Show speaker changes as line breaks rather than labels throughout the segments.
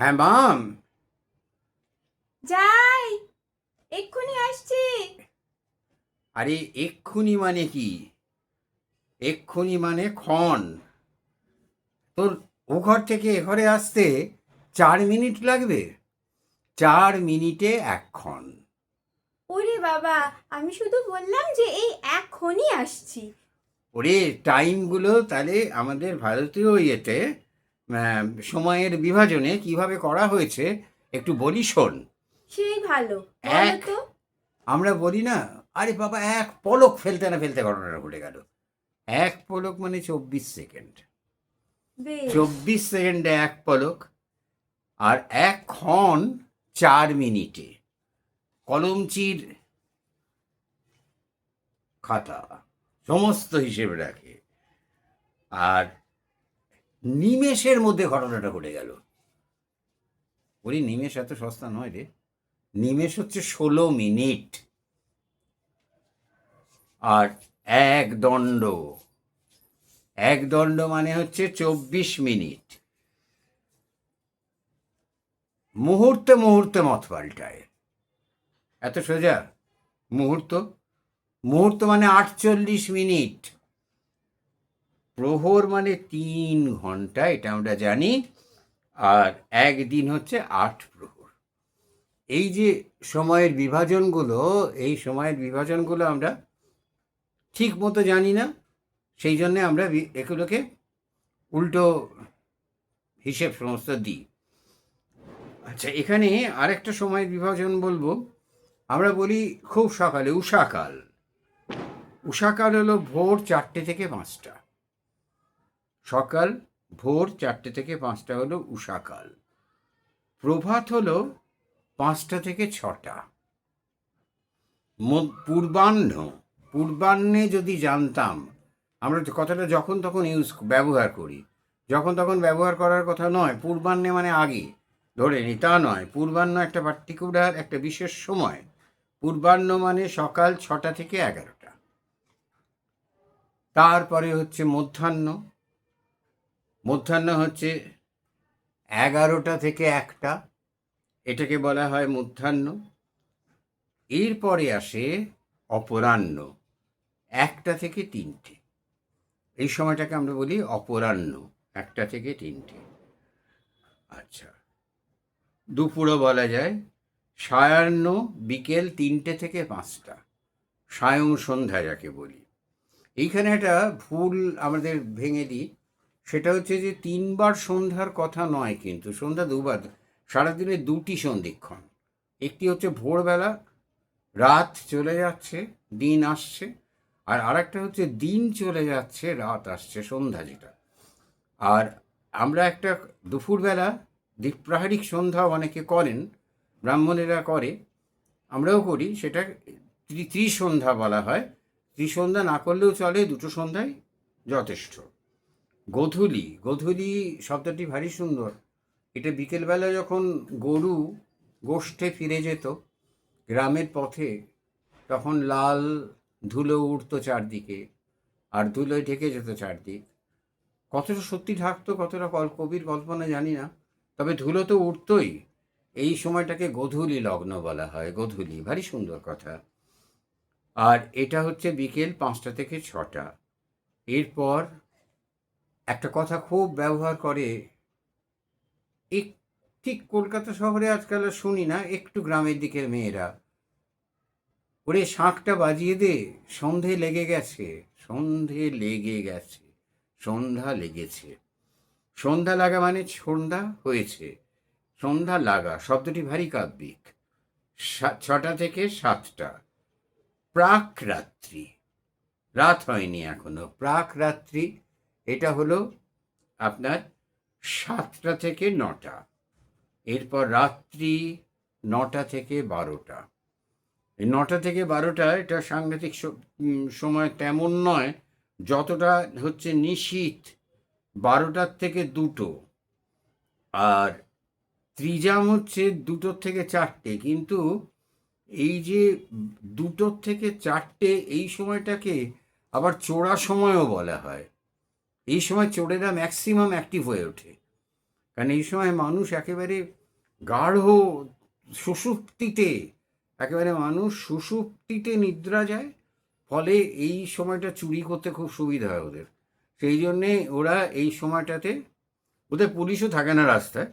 হ্যাঁ মাম
যাই এক্ষুনি আসছি।
আরে এক্ষুনি মানে কি? এক্ষুনি মানে ক্ষণ। তোর ও ঘর থেকে এ ঘরে আসতে চার মিনিট লাগবে। চার মিনিটে এক্ষণ
ওরে বাবা আমি শুধু বললাম যে এই এখনই আসছি।
ওরে টাইমগুলো তাহলে আমাদের ভারতীয় ইয়েতে সময়ের বিভাজনে কীভাবে করা হয়েছে একটু বলি শোন।
সেই ভালো
এক। আমরা বলি না আরে বাবা এক পলক ফেলতে না ফেলতে ঘটনাটা ঘটে গেল। এক পলক মানে চব্বিশ সেকেন্ড। চব্বিশ সেকেন্ডে এক পলক আর এক ক্ষণ চার মিনিটে। কলমচির খাতা সমস্ত হিসেবে রাখে। আর নিমেষের মধ্যে ঘটনাটা ঘটে গেল। ওই নিমেষ এত সস্তা নয় রে। নিমেষ হচ্ছে ষোলো মিনিট। আর এক দণ্ড। এক দণ্ড মানে হচ্ছে চব্বিশ মিনিট। মুহূর্তে মুহূর্তে মত পাল্টায়। এত সোজা? মুহূর্ত? মুহূর্ত মানে আটচল্লিশ মিনিট। প্রহর মানে তিন ঘণ্টা, এটা আমরা জানি। আর একদিন হচ্ছে আট প্রহর। এই যে সময়ের বিভাজনগুলো, এই সময়ের বিভাজনগুলো আমরা ঠিক মতো জানি না, সেই জন্যে আমরা এগুলোকে উল্টো হিসেব সমস্ত দিই। আচ্ছা এখানে আরেকটা সময়ের বিভাজন বলব। আমরা বলি খুব সকালে, উষাকাল। উষাকাল হলো ভোর চারটে থেকে পাঁচটা। সকাল, ভোর চারটে থেকে পাঁচটা হলো উষাকাল প্রভাত হলো পাঁচটা থেকে ছটা। পূর্বাহ্ন, পূর্বাহ্নে যদি জানতাম, আমরা কথাটা যখন তখন ইউজ ব্যবহার করি। যখন তখন ব্যবহার করার কথা নয়, পূর্বাহ্নে মানে আগে। ধরে নি, তা নয়। পূর্বাহ্ন একটা পার্টিকুলার একটা বিশেষ সময়। পূর্বাহ্ন মানে সকাল ছটা থেকে এগারোটা। তারপরে হচ্ছে মধ্যাহ্ন। মধ্যাহ্ন হচ্ছে এগারোটা থেকে একটা। এটাকে বলা হয় মধ্যাহ্ন। এরপরে আসে অপরাহ্ন, একটা থেকে তিনটে। এই সময়টাকে আমরা বলি অপরাহ্ন, একটা থেকে তিনটে। আচ্ছা দুপুরও বলা যায়, সায়াহ্ন বিকেল তিনটে থেকে পাঁচটা, সায়ং সন্ধ্যা যাকে বলি। এইখানে একটা ভুল আমাদের ভেঙে দিই। সেটা হচ্ছে যে তিনবার সন্ধ্যার কথা নয় কিন্তু, সন্ধ্যা দুবার, সারাদিনে দুটি সন্ধিক্ষণ। একটি হচ্ছে ভোরবেলা, রাত চলে যাচ্ছে, দিন আসছে, আর আরেকটা হচ্ছে দিন চলে যাচ্ছে, রাত আসছে, সন্ধ্যা যেটা। আর আমরা একটা দুপুরবেলা দ্বীপ্রাহারিক সন্ধ্যা অনেকে করেন, ব্রাহ্মণেরা করে, আমরাও করি, সেটা ত্রিসন্ধ্যা বলা হয়। ত্রিসন্ধ্যা না করলেও চলে, দুটো সন্ধ্যায় যথেষ্ট। গোধূলি গোধূলি শব্দটি ভারী সুন্দর। এটা বিকেলবেলা যখন গরু গোষ্ঠে ফিরে যেত গ্রামের পথে, তখন লাল ধুলো উঠতো চারদিকে আর ধুলোয় ঢেকে যেত চারদিক। কতটা সত্যি থাকতো কতটা কল কবির কল্পনা জানি না, তবে ধুলো তো উঠতই এই সময়টাকে গোধূলি লগ্ন বলা হয়, গোধূলি, ভারী সুন্দর কথা। আর এটা হচ্ছে বিকেল পাঁচটা থেকে ছটা। এরপর একটা কথা খুব ব্যবহার করে, এক, ঠিক কলকাতা শহরে আজকাল শুনি না, একটু গ্রামের দিকের মেয়েরা। ওরে শাঁখটা বাজিয়ে দে, সন্ধে লেগে গেছে, সন্ধে লেগে গেছে, সন্ধ্যা লেগেছে। সন্ধ্যা লাগা মানে সন্ধ্যা হয়েছে, সন্ধ্যা লাগা, শব্দটি ভারী কাব্যিক। ছটা থেকে সাতটা। প্রাক রাত্রি। রাত হয়নি এখনও, প্রাক রাত্রি এটা হলো আপনার সাতটা থেকে নটা। এরপর রাত্রি নটা থেকে বারোটা। নটা থেকে বারোটা এটা সাংঘাতিক সময় তেমন নয় যতটা হচ্ছে নিশীত বারোটার থেকে দুটো। আর ত্রিজাম হচ্ছে দুটোর থেকে চারটে। কিন্তু এই যে দুটোর থেকে চারটে এই সময়টাকে আবার চোরা সময়ও বলা হয়। এই সময় চোরেরা ম্যাক্সিমাম অ্যাক্টিভ হয়ে ওঠে। কারণ এই সময় মানুষ একেবারে গাঢ় সুষুপ্তিতে, একেবারে মানুষ সুষুপ্তিতে নিদ্রা যায়, ফলে এই সময়টা চুরি করতে খুব সুবিধা হয় ওদের। সেই জন্যে ওরা এই সময়টাতে, ওদের পুলিশও থাকে না রাস্তায়,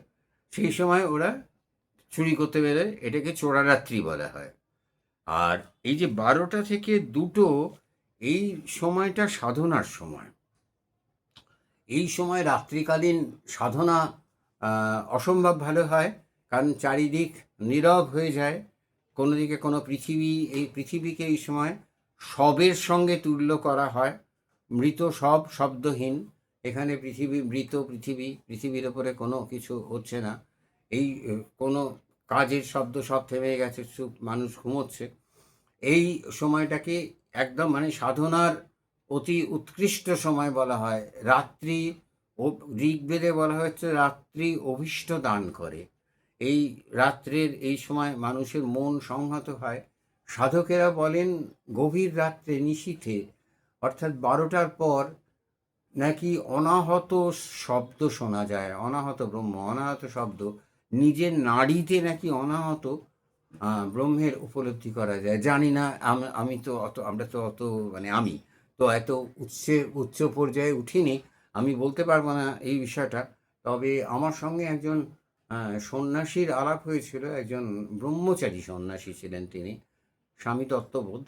সেই সময় ওরা চুরি করতে বেরোয়, এটাকে চোরারাত্রি বলা হয়। আর এই যে বারোটা থেকে দুটো, এই সময়টা সাধনার সময়। এই সময় রাত্রিকালীন সাধনা অসম্ভব ভালো হয়, কারণ চারিদিক নীরব হয়ে যায়। কোনো দিকে কোনো পৃথিবী, এই পৃথিবীকে এই সময় সবের সঙ্গে তুল্য করা হয়। মৃত সব শব্দহীন। এখানে পৃথিবী মৃত পৃথিবী, পৃথিবীর ওপরে কোনো কিছু হচ্ছে না। এই কোনো কাজের শব্দ সব থেমে গেছে মানুষ ঘুমোচ্ছে। এই সময়টাকে একদম মানে সাধনার অতি উৎকৃষ্ট সময় বলা হয়। রাত্রি ঋগ্বেদে বলা হচ্ছে রাত্রি অভীষ্ট দান করে। এই রাত্রের, এই সময় মানুষের মন সংহত হয়। সাধকেরা বলেন, গভীর রাত্রে নিশীথে, অর্থাৎ বারোটার পর নাকি অনাহত শব্দ শোনা যায়। অনাহত ব্রহ্ম, অনাহত শব্দ। নিজের নাড়িতে নাকি অনাহত ব্রহ্মের উপলব্ধি করা যায়। জানি না আমি তো অত, আমরা তো অত মানে আমি তো এত উচ্চে উচ্চ পর্যায়ে উঠিনি, আমি বলতে পারব না এই বিষয়টা। তবে আমার সঙ্গে একজন সন্ন্যাসীর আলাপ হয়েছিল, একজন ব্রহ্মচারী সন্ন্যাসী ছিলেন তিনি, স্বামী তত্ত্ববোধ।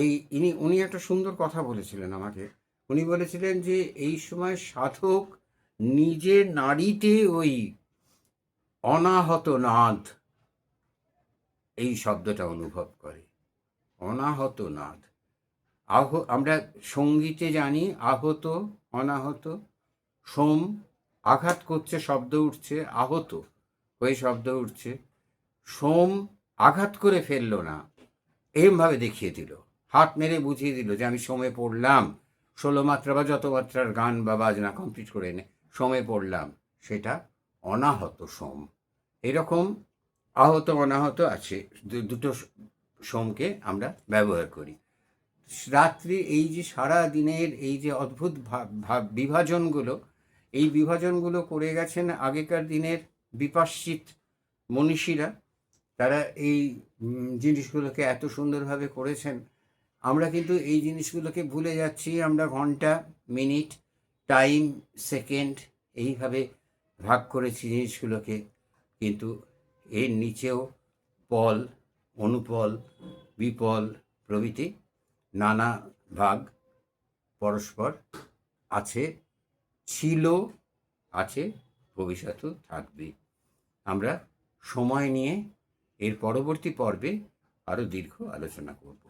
এই, ইনি, উনি একটা সুন্দর কথা বলেছিলেন আমাকে। উনি বলেছিলেন যে, এই সময় সাধক নিজের নারীতে ওই অনাহত নাদ, এই শব্দটা অনুভব করে। অনাহত নাদ। আহ, আমরা সঙ্গীতে জানি আহত, অনাহত, সোম, আঘাত করছে, শব্দ উঠছে, আহত হয়ে শব্দ উঠছে। সোম আঘাত করে ফেলল না, এরমভাবে দেখিয়ে দিল। হাত মেরে বুঝিয়ে দিল যে আমি সময় পড়লাম। ষোলো মাত্রা বা যত মাত্রার গান বা বাজনা কমপ্লিট করে এনে সময় পড়লাম, সেটা অনাহত সোম। এরকম আহত, অনাহত আছে। দুটো সোমকে আমরা ব্যবহার করি। রাত্রি এই যে সারা দিনের এই যে অদ্ভুত বিভাজনগুলো, এই বিভাজনগুলো করে গেছেন আগেকার দিনের বিপাশ্চিত মনীষীরা। তারা এই জিনিসগুলোকে এত সুন্দরভাবে করেছেন। আমরা কিন্তু এই জিনিসগুলোকে ভুলে যাচ্ছি। আমরা ঘণ্টা, মিনিট, টাইম, সেকেন্ড এইভাবে ভাগ করেছি জিনিসগুলোকে। কিন্তু এর নিচেও পল, অনুপল, বিপল প্রভৃতি নানা ভাগ পরস্পর আছে, ছিল, আছে, ভবিষ্যতেও থাকবে। আমরা সময় নিয়ে এর পরবর্তী পর্বে আরও দীর্ঘ আলোচনা করব।